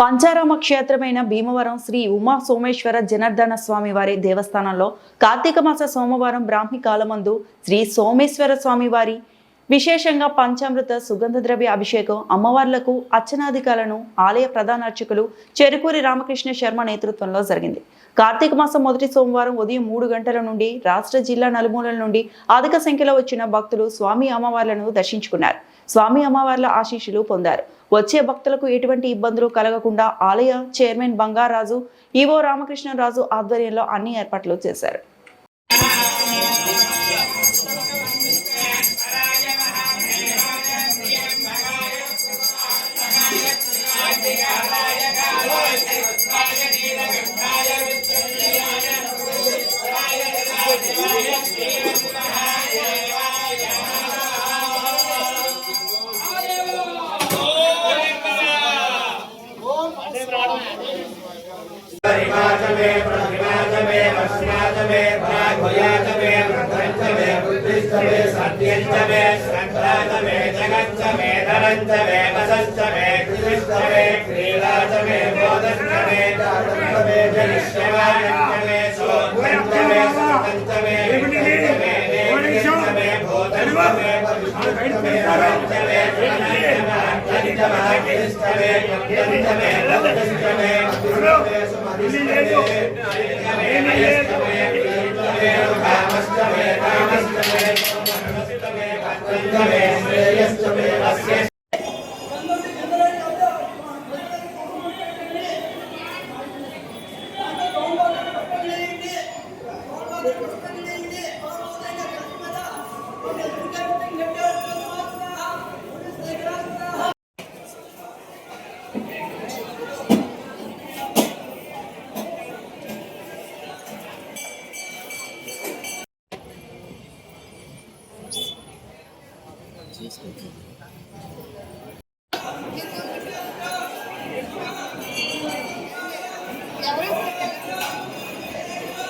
పంచారామ క్షేత్రమైన భీమవరం శ్రీ ఉమా సోమేశ్వర జనార్దన స్వామి వారి దేవస్థానంలో కార్తీక మాస సోమవారం బ్రాహ్మి కాలమందు శ్రీ సోమేశ్వర స్వామి వారి విశేషంగా పంచామృత సుగంధ ద్రవ్య అభిషేకం అమ్మవార్లకు అర్చనాధికారులను ఆలయ ప్రధాన అర్చకులు చెరుకూరి రామకృష్ణ శర్మ నేతృత్వంలో జరిగింది. కార్తీక మాసం మొదటి సోమవారం ఉదయం మూడు గంటల నుండి రాష్ట్ర జిల్లా నలుమూలల నుండి అధిక సంఖ్యలో వచ్చిన భక్తులు స్వామి అమ్మవార్లను దర్శించుకున్నారు. స్వామి అమ్మవార్ల ఆశీస్సులు పొందారు. వచ్చే భక్తులకు ఎటువంటి ఇబ్బందులు కలగకుండా ఆలయ చైర్మన్ బంగారాజు ఈవో రామకృష్ణరాజు ఆధ్వర్యంలో అన్ని ఏర్పాట్లు చేశారు. परिमातमे प्रतिमातमे वस्मातमे प्राघुयातमे प्रथन्तमे बुद्धिस्तमे सत्यन्तमे में जगन्तमे धनन्तमे वसन्तमे कृतिस्तमे क्रीडातमे बोधन्तमे दातन्तमे जनिष्यमानन्तमे सोमन्तमे सन्तमे विपणिस्तमे नेतन्तमे भूतन्तमे परिष्ठन्तमे नरन्तमे అధిష్టమే అత్యంతమే అధిష్టమే అధిష్టమే సమధిష్టమే అధిష్టమే అధిష్టమే కామష్టమే కామష్టమే సమధిష్టమే అత్యంతమే శ్రేయస్టమే అస్య Thank you. Yeah,